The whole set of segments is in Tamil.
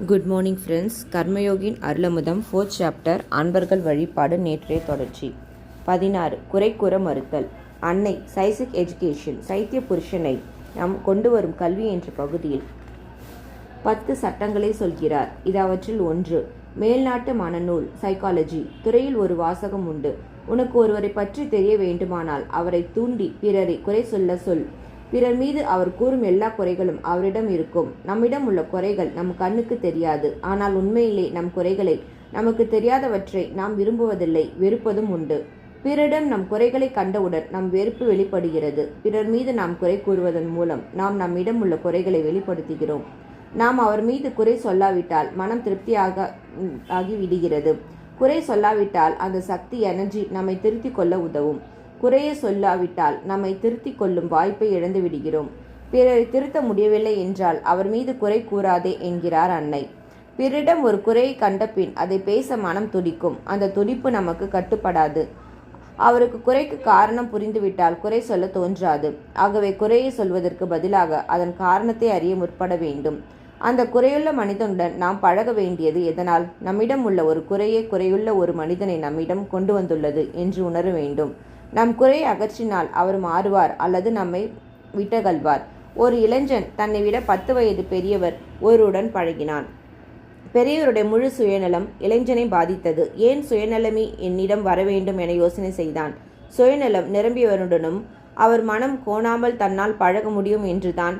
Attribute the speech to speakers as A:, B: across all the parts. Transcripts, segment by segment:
A: Good morning friends Karmayogin Arulamudham fourth chapter அன்பர்கள் வழிபாடு நேற்றைய தொடர்ச்சி. பதினாறு குறை கூற மறுத்தல். அன்னை சைசிக் எஜுகேஷன் சைத்திய புருஷனை நாம் கொண்டு வரும் கல்வி என்ற பகுதியில் பத்து சட்டங்களை சொல்கிறார். இது அவற்றில் ஒன்று மேல்நாட்டு மனநூல் சைக்காலஜி துறையில் ஒரு வாசகம் உண்டு. உனக்கு ஒருவரை பற்றி தெரிய வேண்டுமானால் அவரை தூண்டி பிறரை குறை சொல்ல சொல். பிறர் மீது அவர் கூறும் எல்லா குறைகளும் அவரிடம் இருக்கும். நம்மிடம் உள்ள குறைகள் நம் கண்ணுக்கு தெரியாது. ஆனால் உண்மையிலே நம் குறைகளை நமக்கு தெரியாதவற்றை நாம் விரும்புவதில்லை வெறுப்பதும் உண்டு. பிறரிடம் நம் குறைகளை கண்டவுடன் நம் வெறுப்பு வெளிப்படுகிறது. பிறர் மீது நாம் குறை கூறுவதன் மூலம் நாம் நம்மிடம் உள்ள குறைகளை வெளிப்படுத்துகிறோம். நாம் அவர் மீது குறை சொல்லாவிட்டால் மனம் திருப்தியாக ஆகிவிடுகிறது. குறை சொல்லாவிட்டால் அந்த சக்தி எனர்ஜி நம்மை திருத்திக் கொள்ள உதவும். குறைய சொல்லாவிட்டால் நம்மை திருத்திக் கொள்ளும் வாய்ப்பை இழந்து விடுகிறோம். பிறரை திருத்த முடியவில்லை என்றால் அவர் மீது குறை கூறாதே என்கிறார் அன்னை. பிறரிடம் ஒரு குறையை கண்டபின் அதை பேச மனம் துடிக்கும். அந்த துடிப்பு நமக்கு கட்டுப்படாது. அவருக்கு குறைக்கு காரணம் புரிந்துவிட்டால் குறை சொல்ல தோன்றாது. ஆகவே குறையை சொல்வதற்கு பதிலாக அதன் காரணத்தை அறிய முற்பட வேண்டும். அந்த குறையுள்ள மனிதனுடன் நாம் பழக வேண்டியது எதனால்? நம்மிடம் உள்ள ஒரு குறையே குறையுள்ள ஒரு மனிதனை நம்மிடம் கொண்டு வந்துள்ளது என்று உணர வேண்டும். நம் குறையை அகற்றினால் அவர் மாறுவார் அல்லது நம்மை விட்டகல்வார். ஒரு இளைஞன் தன்னை விட பத்து வயது பெரியவர் ஒருவருடன் பழகினான். பெரியவருடைய முழு சுயநலம் இளைஞனை பாதித்தது. ஏன் சுயநலமே என்னிடம் வர வேண்டும் என யோசனை செய்தான். சுயநலம் நிரம்பியவருடனும் அவர் மனம் கோணாமல் தன்னால் பழக முடியும் என்றுதான்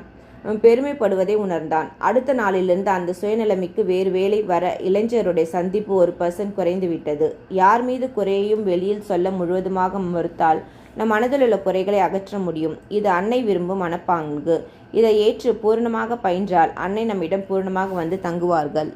A: பெருமைப்படுவதை உணர்ந்தான். அடுத்த நாளிலிருந்து அந்த சுயநிலைமைக்கு வேறு வேலை வர இளைஞருடைய சந்திப்பு ஒரு பர்சன்ட் குறைந்துவிட்டது யார் மீது குறையையும் வெளியில் சொல்ல முழுவதுமாக மறுத்தால் நம் மனதில் உள்ள குறைகளை அகற்ற முடியும். இது அன்னை விரும்பும் மனப்பாங்கு. இதை ஏற்று பூரணமாக பயின்றால் அன்னை நம்மிடம் பூரணமாக வந்து தங்குவார்கள்.